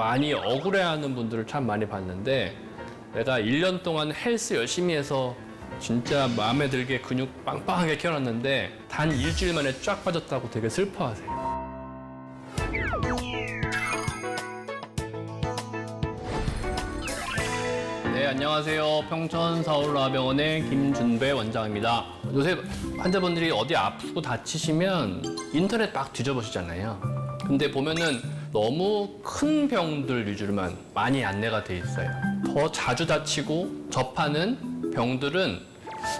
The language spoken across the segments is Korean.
많이 억울해하는 분들을 참 많이 봤는데 내가 1년 동안 헬스 열심히 해서 진짜 마음에 들게 근육 빵빵하게 키워놨는데 단 일주일 만에 쫙 빠졌다고 되게 슬퍼하세요. 네, 안녕하세요. 평촌 서울의학병원의 김준배 원장입니다. 요새 환자분들이 어디 아프고 다치시면 인터넷 막 뒤져보시잖아요. 근데 보면은 너무 큰 병들 위주로만 많이 안내가 돼 있어요. 더 자주 다치고 접하는 병들은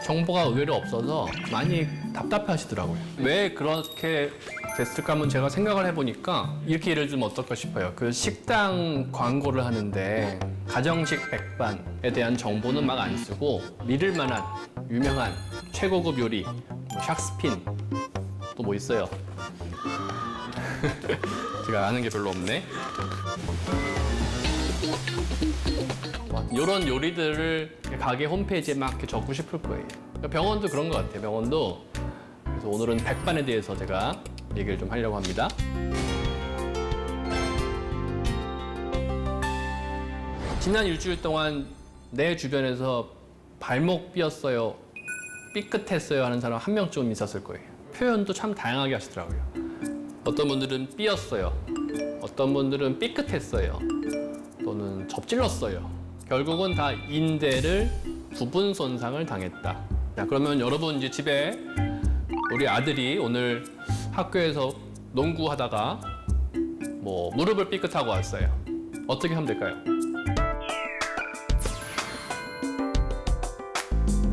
정보가 의외로 없어서 많이 답답해 하시더라고요. 왜 그렇게 됐을까 하면 제가 생각을 해보니까 이렇게 예를 들면 어떨까 싶어요. 그 식당 광고를 하는데 가정식 백반에 대한 정보는 막 안 쓰고 믿을 만한 유명한 최고급 요리, 뭐 샥스핀 또 뭐 있어요. 제가 아는 게 별로 없네. 이런 요리들을 가게 홈페이지에 막 이렇게 적고 싶을 거예요. 그러니까 병원도 그런 것 같아요. 병원도. 그래서 오늘은 백반에 대해서 제가 얘기를 좀 하려고 합니다. 지난 일주일 동안 내 주변에서 발목 삐었어요, 삐끗했어요 하는 사람 한 명쯤 있었을 거예요. 표현도 참 다양하게 하시더라고요. 어떤 분들은 삐었어요. 어떤 분들은 삐끗했어요. 또는 접질렀어요. 결국은 다 인대를 부분 손상을 당했다. 자, 그러면 여러분 이제 집에 우리 아들이 오늘 학교에서 농구하다가 뭐 무릎을 삐끗하고 왔어요. 어떻게 하면 될까요?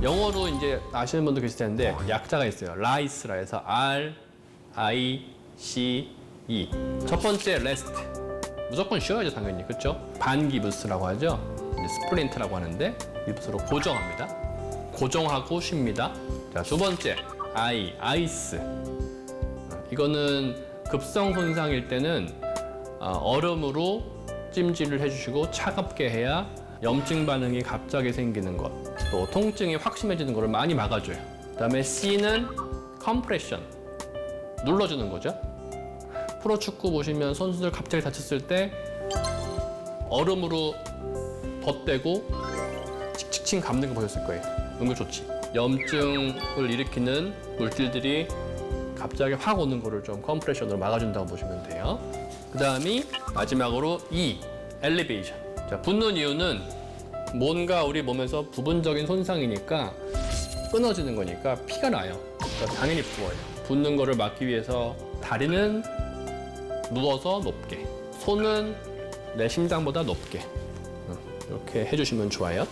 영어로 이제 아시는 분도 계실 텐데 약자가 있어요. 라이스라 해서 R, I, C, E. 첫 번째 레스트. 무조건 쉬어야죠 당연히 그렇죠? 반기 부스라고 하죠. 이제 스프린트라고 하는데 기부스로 고정합니다. 고정하고 쉽니다. 자, 두 번째 I, 아이스. 이거는 급성 손상일 때는 어, 얼음으로 찜질을 해주시고 차갑게 해야 염증 반응이 갑자기 생기는 것, 또 통증이 확심해지는 것을 많이 막아줘요. 그다음에 C는 컴프레션, 눌러주는 거죠. 프로축구 보시면 선수들 갑자기 다쳤을 때 얼음으로 덧대고 칙칙칙 감는 거 보셨을 거예요. 은근 좋지. 염증을 일으키는 물질들이 갑자기 확 오는 거를 좀 컴프레션으로 막아준다고 보시면 돼요. 그 다음이 마지막으로 E, 엘리베이션. 자, 붓는 이유는 뭔가 우리 몸에서 부분적인 손상이니까 끊어지는 거니까 피가 나요. 그러니까 당연히 부어요. 붓는 거를 막기 위해서 다리는 누워서 높게, 손은 내 심장보다 높게 어, 이렇게 해주시면 좋아요.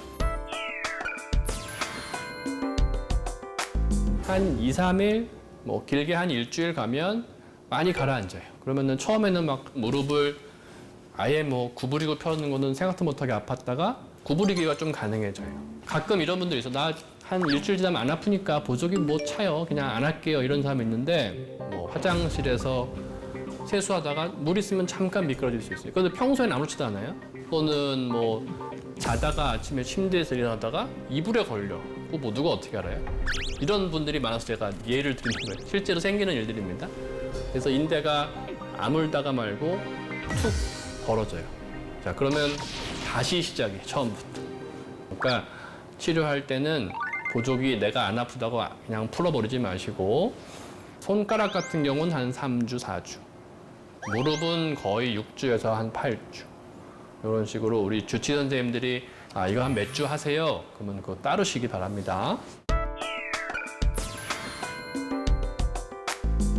한 2, 3일, 뭐 길게 한 일주일 가면 많이 가라앉아요. 그러면은 처음에는 막 무릎을 아예 뭐 구부리고 펴는 거는 생각도 못하게 아팠다가 구부리기가 좀 가능해져요. 가끔 이런 분들 있어. 나 한 일주일 지나면 안 아프니까 보조기 뭐 차요. 그냥 안 할게요. 이런 사람 있는데 뭐 화장실에서 세수하다가 물 있으면 잠깐 미끄러질 수 있어요. 근데 평소엔 아무렇지도 않아요. 또는 뭐 자다가 아침에 침대에서 일어나다가 이불에 걸려. 뭐 누가 어떻게 알아요? 이런 분들이 많아서 제가 예를 드리는 거예요. 실제로 생기는 일들입니다. 그래서 인대가 아물다가 말고 툭 벌어져요. 자, 그러면 다시 시작이에요. 처음부터. 그러니까 치료할 때는 보조기 내가 안 아프다고 그냥 풀어버리지 마시고 손가락 같은 경우는 한 3주, 4주. 무릎은 거의 6주에서 한 8주. 이런 식으로 우리 주치 선생님들이 아, 이거 한 몇 주 하세요. 그러면 그거 따르시기 바랍니다.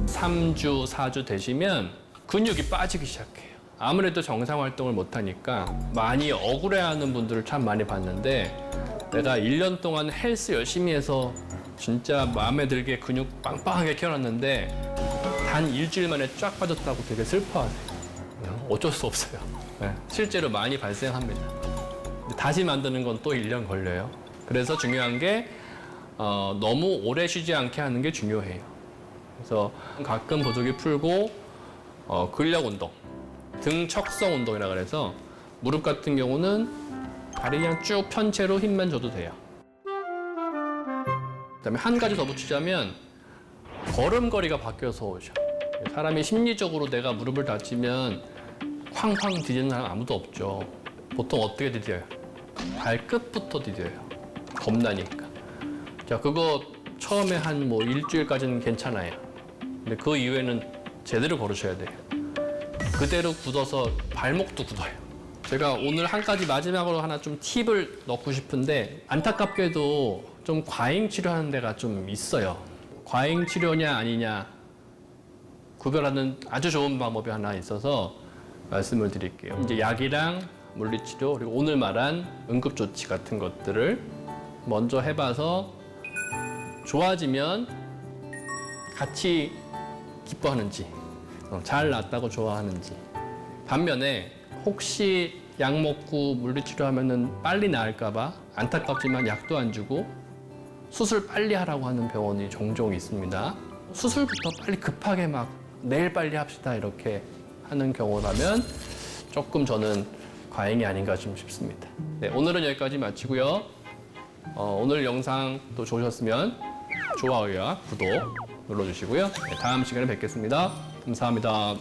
3주, 4주 되시면 근육이 빠지기 시작해요. 아무래도 정상 활동을 못 하니까 많이 억울해하는 분들을 참 많이 봤는데 내가 1년 동안 헬스 열심히 해서 진짜 마음에 들게 근육 빵빵하게 키워놨는데 단 일주일 만에 쫙 빠졌다고 되게 슬퍼하세요. 어쩔 수 없어요. 네, 실제로 많이 발생합니다. 다시 만드는 건 또 1년 걸려요. 그래서 중요한 게 어, 너무 오래 쉬지 않게 하는 게 중요해요. 그래서 가끔 보조기 풀고 어, 근력 운동, 등 척성 운동이라 그래서 무릎 같은 경우는 다리 그냥 쭉 편 채로 힘만 줘도 돼요. 그다음에 한 가지 더 붙이자면 걸음걸이가 바뀌어서 오죠. 사람이 심리적으로 내가 무릎을 다치면 쾅쾅 디디는 사람 아무도 없죠. 보통 어떻게 디뎌요? 발끝부터 디뎌요. 겁나니까. 자, 그거 처음에 한 뭐 일주일까지는 괜찮아요. 근데 그 이후에는 제대로 걸으셔야 돼요. 그대로 굳어서 발목도 굳어요. 제가 오늘 한 가지 마지막으로 하나 좀 팁을 넣고 싶은데 안타깝게도 좀 과잉 치료하는 데가 좀 있어요. 과잉 치료냐 아니냐 구별하는 아주 좋은 방법이 하나 있어서 말씀을 드릴게요. 이제 약이랑 물리치료 그리고 오늘 말한 응급조치 같은 것들을 먼저 해봐서 좋아지면 같이 기뻐하는지 어, 잘 낫다고 좋아하는지 반면에 혹시 약 먹고 물리치료하면은 빨리 나을까봐 안타깝지만 약도 안 주고 수술 빨리 하라고 하는 병원이 종종 있습니다. 수술부터 빨리 급하게 막 내일 빨리 합시다 이렇게 하는 경우라면 조금 저는 과잉이 아닌가 좀 싶습니다. 네, 오늘은 여기까지 마치고요. 어, 오늘 영상 또 좋으셨으면 좋아요와 구독 눌러주시고요. 네, 다음 시간에 뵙겠습니다. 감사합니다.